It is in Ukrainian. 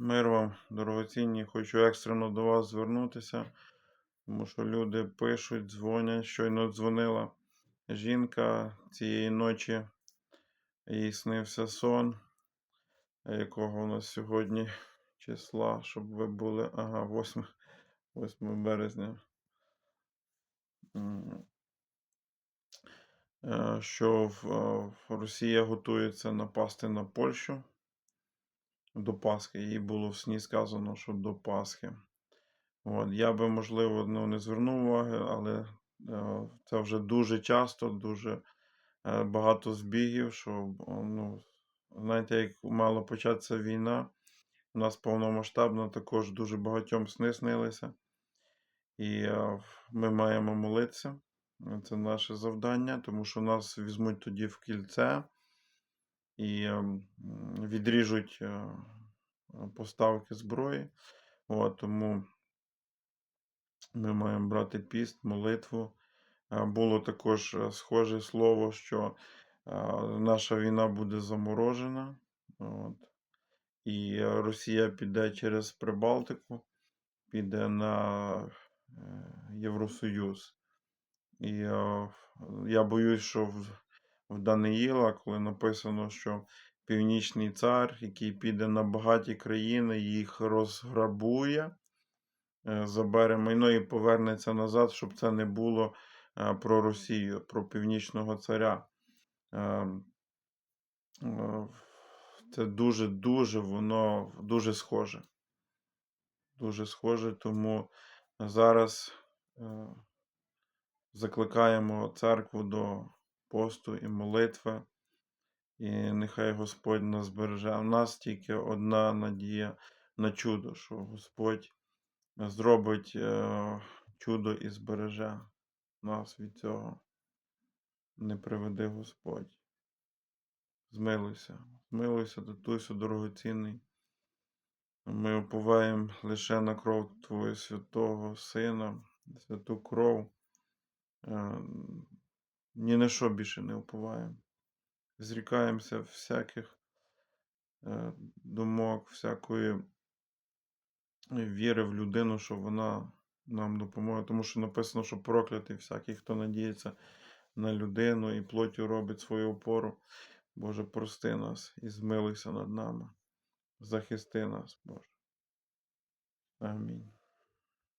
Мир вам, дорогоцінні, хочу екстрено до вас звернутися, тому що люди пишуть, дзвонять. Щойно дзвонила жінка цієї ночі. Їй снився сон, якого у нас сьогодні числа, щоб ви були. Ага, 8, 8 березня. Е, Що е, Росія готується напасти на Польщу до Пасхи. Їй було в сні сказано, що до Пасхи. От, я би, можливо, ну, не звернув уваги, але е, це вже дуже часто, дуже е, багато збігів, що, ну, знаєте, як мала початися війна, у нас повномасштабно також дуже багатьом сни снилися. І е, ми маємо молитися. Це наше завдання, тому що нас візьмуть тоді в кільце і е, відріжуть е, поставки зброї. От, тому ми маємо брати піст, молитву. Е, Було також е, схоже слово, що е, наша війна буде заморожена. От. І Росія піде через Прибалтику, піде на Євросоюз. І я боюсь, що в Даниїла, коли написано, що Північний цар, який піде на багаті країни, їх розграбує, е, забере майно і повернеться назад, щоб це не було е, про Росію, про Північного царя. Е, Це дуже-дуже воно дуже схоже. Дуже схоже, тому зараз закликаємо церкву до посту і молитви. І нехай Господь нас збереже. А в нас тільки одна надія на чудо, що Господь зробить е, чудо і збереже нас від цього. Не приведи Господь. Змилуйся, змилуйся, татусю дорогоцінний. Ми уповаємо лише на кров Твого святого Сина, святу кров. Е, Ні на що більше не уповаємо. Зрікаємося всяких е, думок, всякої віри в людину, що вона нам допоможе. Тому що написано, що проклятий всякий, хто надіється на людину і плоттю робить свою опору. Боже, прости нас і змилуйся над нами. Захисти нас, Боже. Амінь.